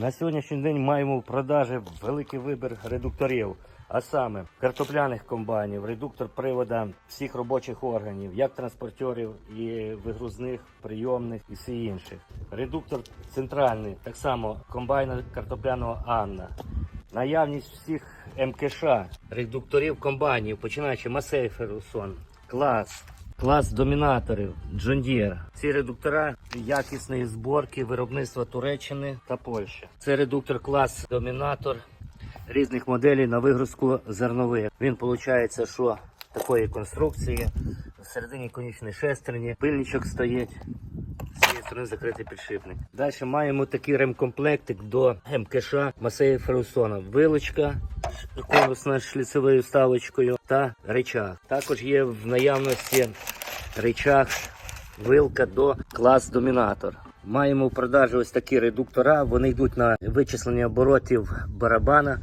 На сьогоднішній день маємо в продажі великий вибір редукторів. А саме картопляних комбайнів, редуктор привода всіх робочих органів, як транспортерів і вигрузних, прийомних і всі інших. Редуктор центральний, так само комбайна картопляного Анна. Наявність всіх МКШ, редукторів комбайнів, починаючи Масей Феррусон, клас, клас домінаторів, John Deere. Ці редуктора якісної зборки виробництва Туреччини та Польщі. Це редуктор клас домінатор різних моделей на вигрузку зернових. Він виходить, що такої конструкції. Всередині конічної шестерні, пильничок стоїть. З цієї сторони закритий підшипник. Далі маємо такий ремкомплектик до МКШ Масея Ферусона. Вилочка конусна з шліцевою вставочкою та речах. Також є в наявності речах вилка до клас домінатор. Маємо в продажі ось такі редуктора. Вони йдуть на вичислення оборотів барабана.